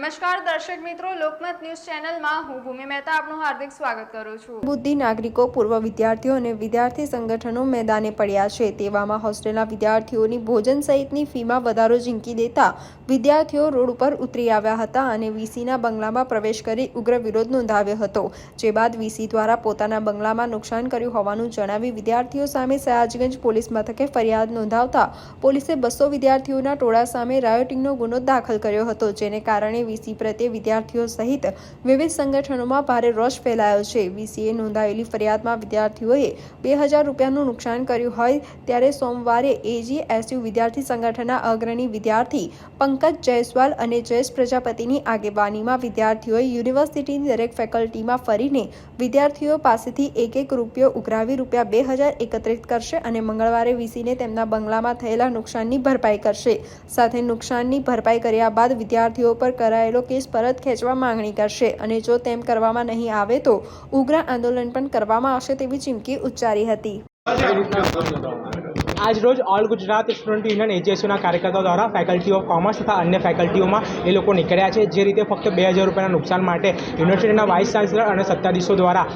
નમસ્કાર, દર્શક મિત્રો. લોકમત ન્યૂઝ ચેનલમાં હું ભૂમિ મહેતા આપનું હાર્દિક સ્વાગત કરું છું. બુદ્ધિ નાગરિકો, પૂર્વ વિદ્યાર્થીઓ અને વિદ્યાર્થી સંગઠનો મેદાને પડ્યા છે. તેવામાં હોસ્ટેલના વિદ્યાર્થીઓની ભોજન સહિતની ફીમાં વધારો ઝીંકી દેતા વિદ્યાર્થીઓ રોડ ઉપર ઉતરી આવ્યા હતા અને વીસીના બંગલામાં પ્રવેશ કરી ઉગ્ર વિરોધ નોંધાવ્યો હતો. જે બાદ વીસી દ્વારા પોતાના બંગલામાં નુકસાન કર્યું હોવાનું જણાવી વિદ્યાર્થીઓ સામે સયાજગંજ પોલીસ મથકે ફરિયાદ નોંધાવતા પોલીસે બસો વિદ્યાર્થીઓના ટોળા સામે રાયોટિંગનો ગુનો દાખલ કર્યો હતો, જેને કારણે વીસી પ્રત્યે વિદ્યાર્થીઓ સહિત વિવિધ સંગઠનોમાં ભારે રોષ ફેલાયો છે. વીસીએ નોંધાયેલી ફરિયાદમાં વિદ્યાર્થીઓએ બે હજાર રૂપિયાનું નુકસાન કર્યું હોય ત્યારે સોમવારે એજીએસયુ વિદ્યાર્થી સંગઠનના અગ્રણી વિદ્યાર્થી પંકજ જયસ્વાલ અને જયેશ પ્રજાપતિની આગેવાનીમાં વિદ્યાર્થીઓએ યુનિવર્સિટીની દરેક ફેકલ્ટીમાં ફરીને વિદ્યાર્થીઓ પાસેથી એક એક રૂપિયો ઉઘરાવી રૂપિયા બે હજાર એકત્રિત કરશે અને મંગળવારે વીસીને તેમના બંગલામાં થયેલા નુકસાનની ભરપાઈ કરશે. સાથે નુકસાનની ભરપાઈ કર્યા બાદ વિદ્યાર્થીઓ પર કરાયેલો કેસ પરત ખેંચવા માંગણી કરશે અને જો તેમ કરવામાં નહીં આવે તો ઉગ્ર આંદોલન પણ કરવામાં આવશે તેવી ચીમકી ઉચ્ચારી હતી. આજ રોજ ઓલ ગુજરાત સ્ટુડન્ટ યુનિયન એજીએસયુના કાર્યકર્તાઓ દ્વારા ફેકલ્ટી ઓફ કોમર્સ તથા અન્ય ફેકલ્ટીઓમાં એ લોકો નીકળ્યા છે. જે રીતે ફક્ત બે હજાર રૂપિયાના નુકસાન માટે યુનિવર્સિટીના વાઇસ ચાન્સલર અને સત્તાધીશો દ્વારા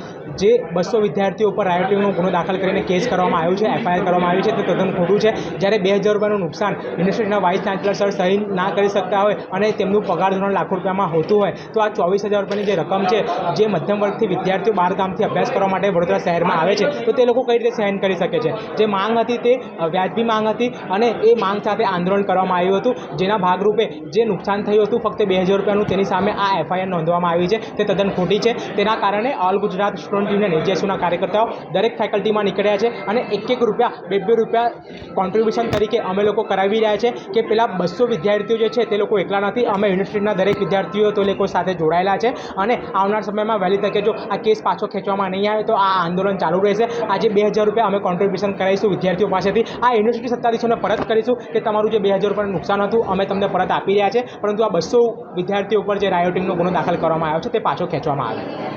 જે બસો વિદ્યાર્થીઓ ઉપર રાયોટિંગનો ગુનો દાખલ કરીને કેસ કરવામાં આવ્યો છે, એફઆઈઆર કરવામાં આવી છે, તે તદ્દન ખોટું છે. જ્યારે બે હજાર રૂપિયાનું નુકસાન યુનિવર્સિટીના વાઇસ ચાન્સેલર સર સહી ના કરી શકતા હોય અને તેમનું પગાર ધોરણ લાખો રૂપિયામાં હોતું હોય, તો આ ચોવીસ હજાર રૂપિયાની જે રકમ છે, જે મધ્યમ વર્ગથી વિદ્યાર્થીઓ બહાર ગામથી અભ્યાસ કરવા માટે વડોદરા શહેરમાં આવે છે, તો તે લોકો કઈ રીતે સહન કરી શકે છે? જે માંગ હતી તે વ્યાજબી માંગ હતી અને એ માંગ સાથે આંદોલન કરવામાં આવ્યું હતું, જેના ભાગરૂપે જે નુકસાન થયું હતું ફક્ત બે હજાર રૂપિયાનું, તેની સામે આ એફઆઈઆર નોંધવામાં આવી છે, તે તદ્દન ખોટી છે. તેના કારણે ઓલ ગુજરાત સ્ટુડન્ટ યુનિયન એજીએસયુના કાર્યકર્તાઓ દરેક ફેકલ્ટીમાં નીકળ્યા છે અને એક એક રૂપિયા બે બે રૂપિયા કોન્ટ્રીબ્યુશન તરીકે અમે લોકો કરાવી રહ્યા છે કે પેલા બસો વિદ્યાર્થીઓ જે છે તે લોકો એકલા નથી, અમે યુનિવર્સિટીના દરેક વિદ્યાર્થીઓ તો લોકો સાથે જોડાયેલા છે અને આવનાર સમયમાં વહેલી તકે જો આ કેસ પાછો ખેંચવામાં નહીં આવે તો આ આંદોલન ચાલુ રહેશે. આજે બે હજાર રૂપિયા અમે કોન્ટ્રીબ્યુશન કરાવીશું વિદ્યાર્થીઓ પાસેથી. આ યુનિવર્સિટી સત્તાધીશોને પરત કરીશું કે તમારું જે બે હજાર રૂપિયાનું નુકસાન હતું, અમે તમને પરત આપી રહ્યા છે. પરંતુ આ બસો વિદ્યાર્થીઓ ઉપર જે રાયોટિંગનો ગુનો દાખલ કરવામાં આવ્યો છે તે પાછો ખેંચવામાં આવે.